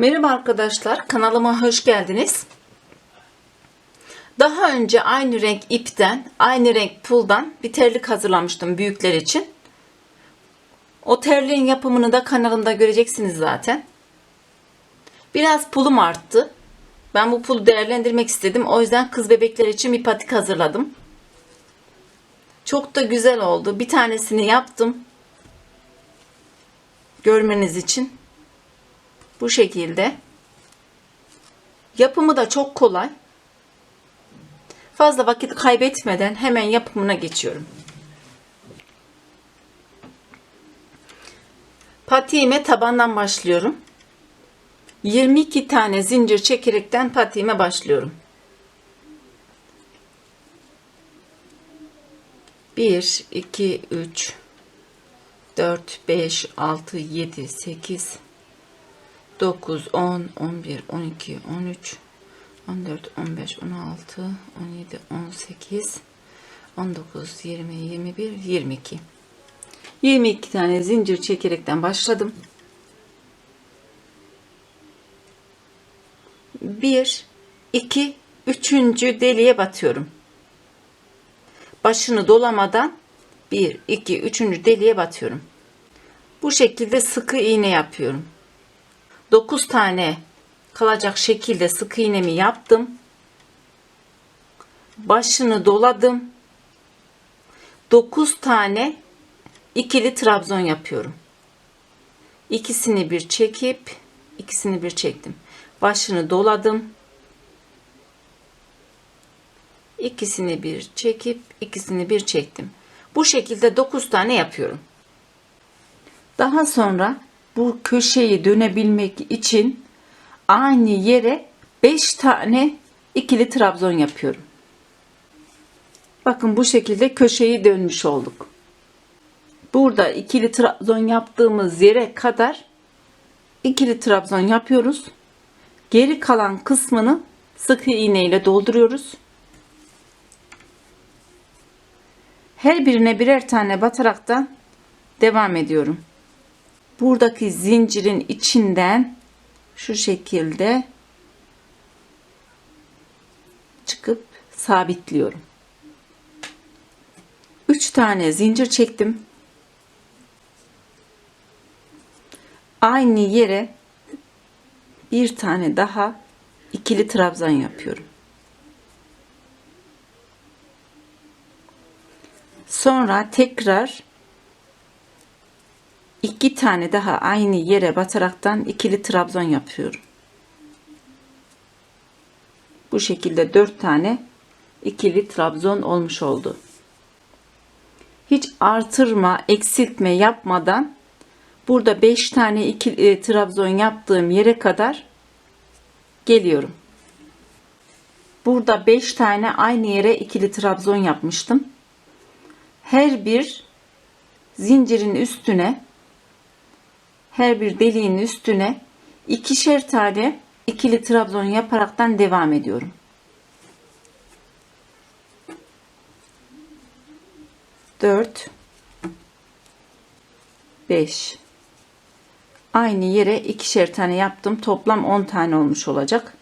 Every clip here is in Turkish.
Merhaba arkadaşlar, kanalıma hoş geldiniz. Daha önce aynı renk ipten, aynı renk puldan bir terlik hazırlamıştım büyükler için. O terliğin yapımını da kanalımda göreceksiniz zaten. Biraz pulum arttı. Ben bu pulu değerlendirmek istedim. O yüzden kız bebekler için bir patik hazırladım. Çok da güzel oldu. Bir tanesini yaptım. Görmeniz için. Bu şekilde. Yapımı da çok kolay. Fazla vakit kaybetmeden hemen yapımına geçiyorum. Patiğime tabandan başlıyorum. 22 tane zincir çekerekten patiğime başlıyorum. 1 2 3 4 5 6 7 8 9 10 11 12 13 14 15 16 17 18 19 20 21 22 22 tane zincir çekerekten başladım. 1 2 3. deliğe batıyorum. Başını dolamadan 1 2 3. deliğe batıyorum. Bu şekilde sıkı iğne yapıyorum. 9 tane kalacak şekilde sık iğnemi yaptım. Başını doladım. 9 tane ikili trabzon yapıyorum. İkisini bir çekip ikisini bir çektim. Başını doladım. İkisini bir çekip ikisini bir çektim. Bu şekilde 9 tane yapıyorum. Daha sonra bu köşeyi dönebilmek için aynı yere 5 tane ikili trabzon yapıyorum. Bakın bu şekilde köşeyi dönmüş olduk. Burada ikili trabzon yaptığımız yere kadar ikili trabzon yapıyoruz. Geri kalan kısmını sık iğne ile dolduruyoruz. Her birine birer tane bataraktan devam ediyorum. Buradaki zincirin içinden şu şekilde çıkıp sabitliyorum. 3 tane zincir çektim. Aynı yere bir tane daha ikili trabzan yapıyorum. Sonra tekrar iki tane daha aynı yere bataraktan ikili trabzon yapıyorum. Bu şekilde dört tane ikili trabzon olmuş oldu. Hiç artırma, eksiltme yapmadan burada 5 tane ikili e, trabzon yaptığım yere kadar geliyorum. Burada 5 tane aynı yere ikili trabzon yapmıştım. Her bir zincirin üstüne her bir deliğin üstüne ikişer tane ikili trabzon yaparaktan devam ediyorum. Dört, beş. Aynı yere ikişer tane yaptım. Toplam 10 tane olmuş olacak.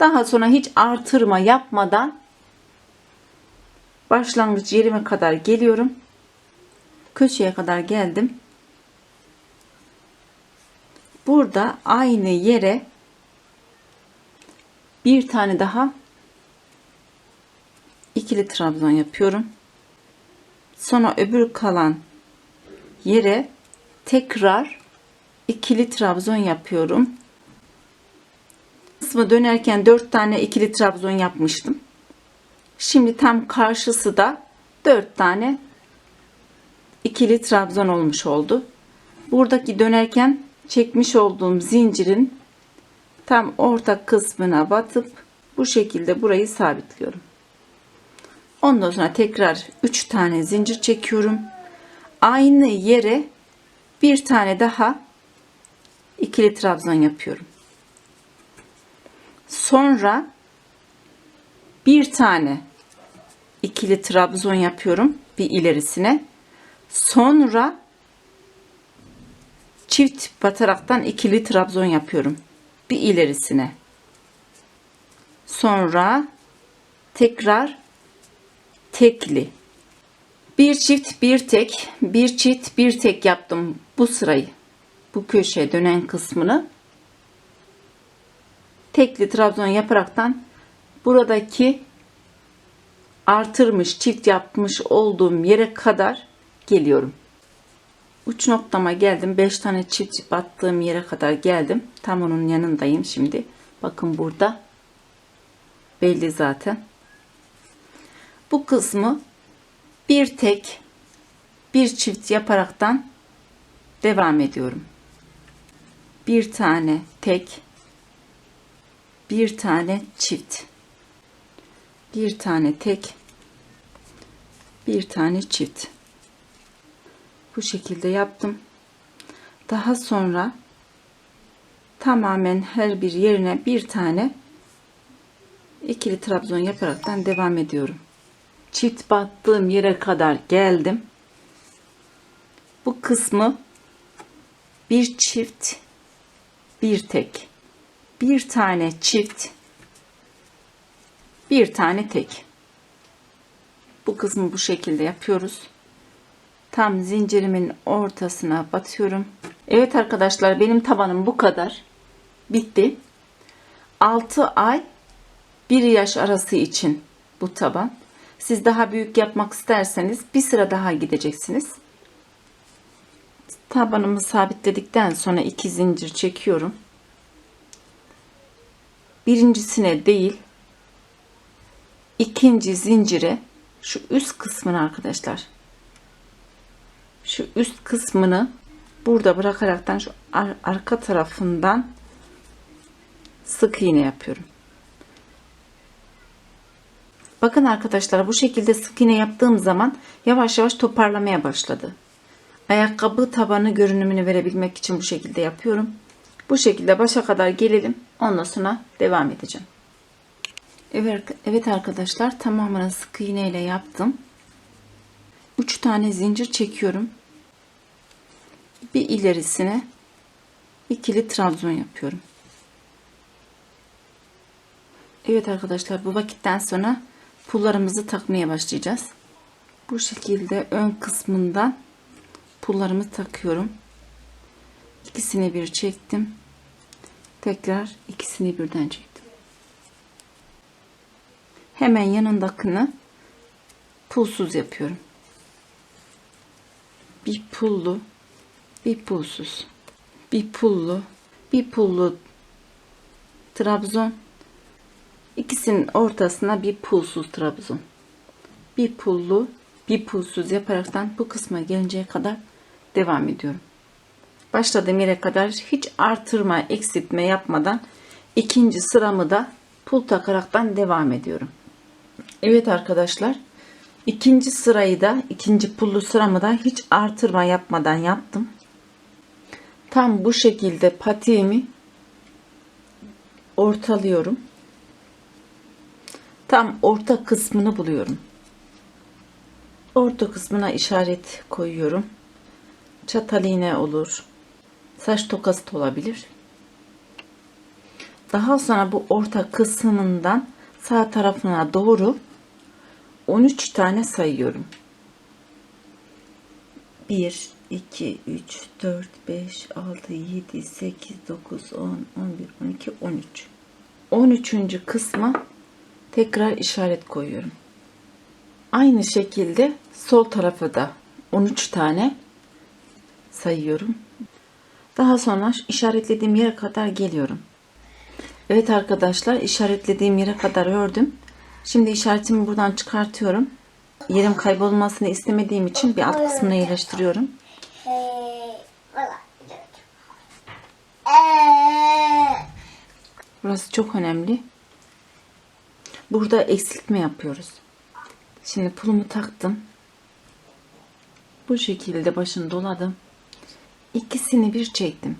Daha sonra hiç artırma yapmadan başlangıç yerime kadar geliyorum. Köşeye kadar geldim. Burada aynı yere bir tane daha ikili trabzon yapıyorum. Sonra öbür kalan yere tekrar ikili trabzon yapıyorum. Kısmı dönerken 4 tane ikili trabzon yapmıştım. Şimdi tam karşısı da 4 tane ikili trabzon olmuş oldu. Buradaki dönerken çekmiş olduğum zincirin tam orta kısmına batıp bu şekilde burayı sabitliyorum. Ondan sonra tekrar 3 tane zincir çekiyorum. Aynı yere bir tane daha ikili trabzon yapıyorum. Sonra bir tane ikili trabzon yapıyorum bir ilerisine. Sonra çift bataraktan ikili trabzon yapıyorum. Bir ilerisine. Sonra tekrar tekli. Bir çift bir tek, bir çift bir tek yaptım bu sırayı. Bu köşeye dönen kısmını tekli trabzon yaparaktan buradaki artırmış çift yapmış olduğum yere kadar geliyorum. Uç noktama geldim. 5 tane çift battığım yere kadar geldim. Tam onun yanındayım şimdi. Bakın burada. Belli zaten. Bu kısmı bir tek bir çift yaparaktan devam ediyorum. Bir tane tek bir tane çift bir tane tek bir tane çift bu şekilde yaptım. Daha sonra tamamen her bir yerine bir tane ikili trabzon yaparaktan devam ediyorum. Çift battığım yere kadar geldim. Bu kısmı bir çift bir tek. Bir tane çift bir tane tek. Bu kısmı bu şekilde yapıyoruz tam zincirimin ortasına batıyorum. Evet arkadaşlar benim tabanım bu kadar. Bitti. 6 ay 1 yaş arası için bu taban. Siz daha büyük yapmak isterseniz bir sıra daha gideceksiniz. Tabanımı sabitledikten sonra iki zincir çekiyorum. Birincisine değil ikinci zincire şu üst kısmını arkadaşlar şu üst kısmını burada bırakaraktan şu ar- arka tarafından sık iğne yapıyorum. Bakın arkadaşlar bu şekilde sık iğne yaptığım zaman yavaş yavaş toparlamaya başladı. Ayakkabı tabanı görünümünü verebilmek için bu şekilde yapıyorum. Bu şekilde başa kadar gelelim. Ondan sonra devam edeceğim. Evet, evet arkadaşlar tamamını sık iğne ile yaptım. 3 tane zincir çekiyorum. Bir ilerisine ikili trabzon yapıyorum. Evet arkadaşlar bu vakitten sonra pullarımızı takmaya başlayacağız. Bu şekilde ön kısmından pullarımı takıyorum. İkisini bir çektim. Tekrar ikisini birden çektim. Hemen yanındakini pulsuz yapıyorum. Bir pullu, bir pulsuz. Bir pullu, bir pullu trabzon. İkisinin ortasına bir pulsuz trabzon. Bir pullu, bir pulsuz yaparaktan bu kısma gelinceye kadar devam ediyorum. Başladığım yere kadar hiç artırma, eksiltme yapmadan ikinci sıramı da pul takaraktan devam ediyorum. Evet arkadaşlar. İkinci sırayı da ikinci pullu sıramı da hiç artırma yapmadan yaptım. Tam bu şekilde patiğimi ortalıyorum. Tam orta kısmını buluyorum. Orta kısmına işaret koyuyorum. Çatal iğne olur. Saç tokası da olabilir. Daha sonra bu orta kısmından sağ tarafına doğru 13 tane sayıyorum. 1, 2, 3, 4, 5, 6, 7, 8, 9, 10, 11, 12, 13. 13. kısma tekrar işaret koyuyorum. Aynı şekilde sol tarafa da 13 tane sayıyorum. Daha sonra işaretlediğim yere kadar geliyorum. Evet arkadaşlar işaretlediğim yere kadar ördüm. Şimdi işaretimi buradan çıkartıyorum. Yerim kaybolmasını istemediğim için bir alt kısmına yerleştiriyorum. Burası çok önemli. Burada eksiltme yapıyoruz. Şimdi pulumu taktım. Bu şekilde başını doladım. İkisini bir çektim.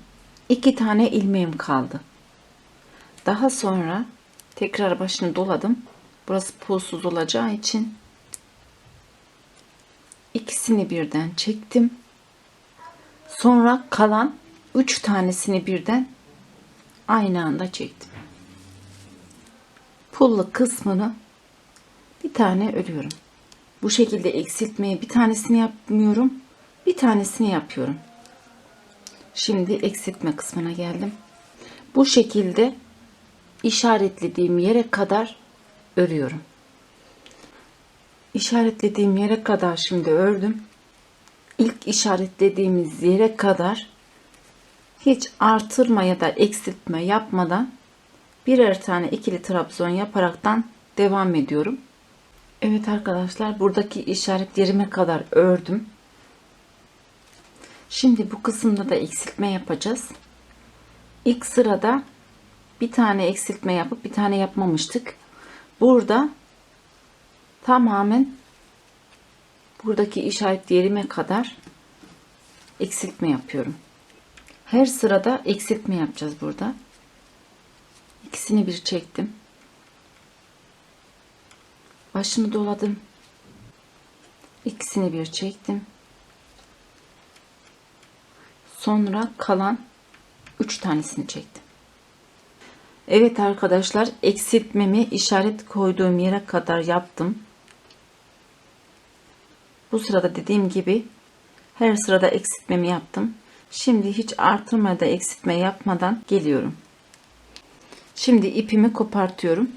İki tane ilmeğim kaldı. Daha sonra tekrar başını doladım. Burası pulsuz olacağı için ikisini birden çektim. Sonra kalan 3 tanesini birden aynı anda çektim. Pullu kısmını bir tane örüyorum. Bu şekilde eksiltmeye bir tanesini yapmıyorum. Bir tanesini yapıyorum. Şimdi eksiltme kısmına geldim. Bu şekilde işaretlediğim yere kadar örüyorum. İşaretlediğim yere kadar şimdi ördüm. İlk işaretlediğimiz yere kadar hiç artırma ya da eksiltme yapmadan birer tane ikili trabzon yaparaktan devam ediyorum. Evet arkadaşlar buradaki işaret yerime kadar ördüm. Şimdi bu kısımda da eksiltme yapacağız. İlk sırada bir tane eksiltme yapıp bir tane yapmamıştık. Burada tamamen buradaki işaret yerime kadar eksiltme yapıyorum. Her sırada eksiltme yapacağız burada. İkisini bir çektim. Başını doladım. İkisini bir çektim. Sonra kalan 3 tanesini çektim. Evet arkadaşlar eksiltmemi işaret koyduğum yere kadar yaptım. Bu sırada dediğim gibi her sırada eksiltmemi yaptım. Şimdi hiç artırma da eksiltme yapmadan geliyorum. Şimdi ipimi kopartıyorum.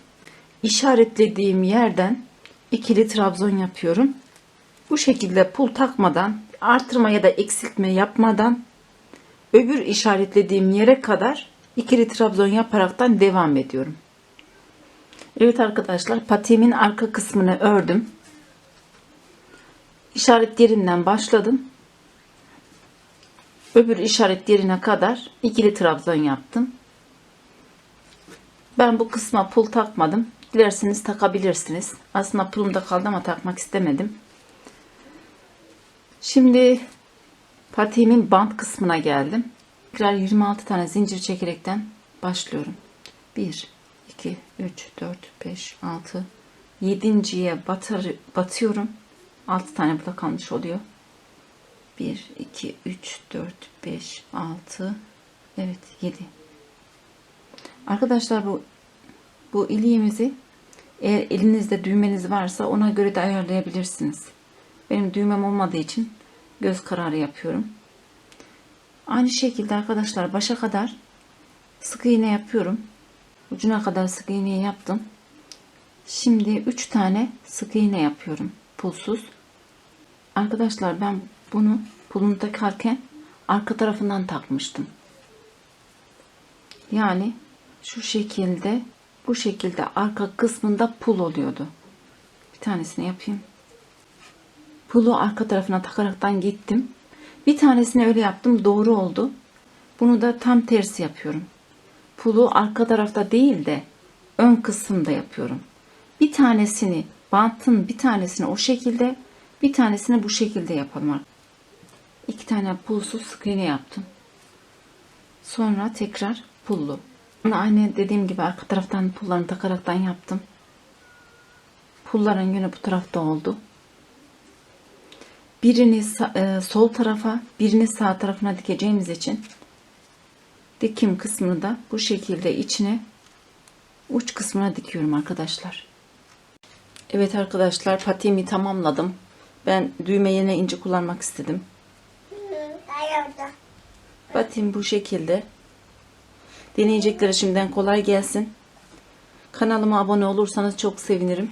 İşaretlediğim yerden ikili trabzon yapıyorum. Bu şekilde pul takmadan, artırma ya da eksiltme yapmadan öbür işaretlediğim yere kadar ikili trabzon yaparaktan devam ediyorum. Evet arkadaşlar patiğimin arka kısmını ördüm. İşaret yerinden başladım. Öbür işaret yerine kadar ikili trabzon yaptım. Ben bu kısma pul takmadım. Dilerseniz takabilirsiniz. Aslında pulum da kaldı ama takmak istemedim. Şimdi patiğimin bant kısmına geldim. Tekrar 26 tane zincir çekerekten başlıyorum. 1, 2, 3, 4, 5, 6, 7.ye batar, batıyorum. 6 tane burada kalmış oluyor. 1, 2, 3, 4, 5, 6, evet 7. Arkadaşlar bu bu iliğimizi eğer elinizde düğmeniz varsa ona göre de ayarlayabilirsiniz. Benim düğmem olmadığı için göz kararı yapıyorum. Aynı şekilde arkadaşlar başa kadar sık iğne yapıyorum. Ucuna kadar sık iğne yaptım. Şimdi 3 tane sık iğne yapıyorum pulsuz. Arkadaşlar ben bunu pulunu takarken arka tarafından takmıştım. Yani şu şekilde bu şekilde arka kısmında pul oluyordu. Bir tanesini yapayım. Pulu arka tarafına takaraktan gittim. Bir tanesini öyle yaptım doğru oldu. Bunu da tam tersi yapıyorum. Pulu arka tarafta değil de ön kısımda yapıyorum. Bir tanesini bantın bir tanesini o şekilde bir tanesini bu şekilde yapalım. İki tane pulsuz sık iğne yaptım. Sonra tekrar pullu. Bunu aynı dediğim gibi arka taraftan pullarını takaraktan yaptım. Pulların yönü bu tarafta oldu. Birini e, sol tarafa, birini sağ tarafına dikeceğimiz için dikim kısmını da bu şekilde içine uç kısmına dikiyorum arkadaşlar. Evet arkadaşlar patiğimi tamamladım. Ben düğme yerine ince kullanmak istedim. Patiğim bu şekilde. Deneyeceklere şimdiden kolay gelsin. Kanalıma abone olursanız çok sevinirim.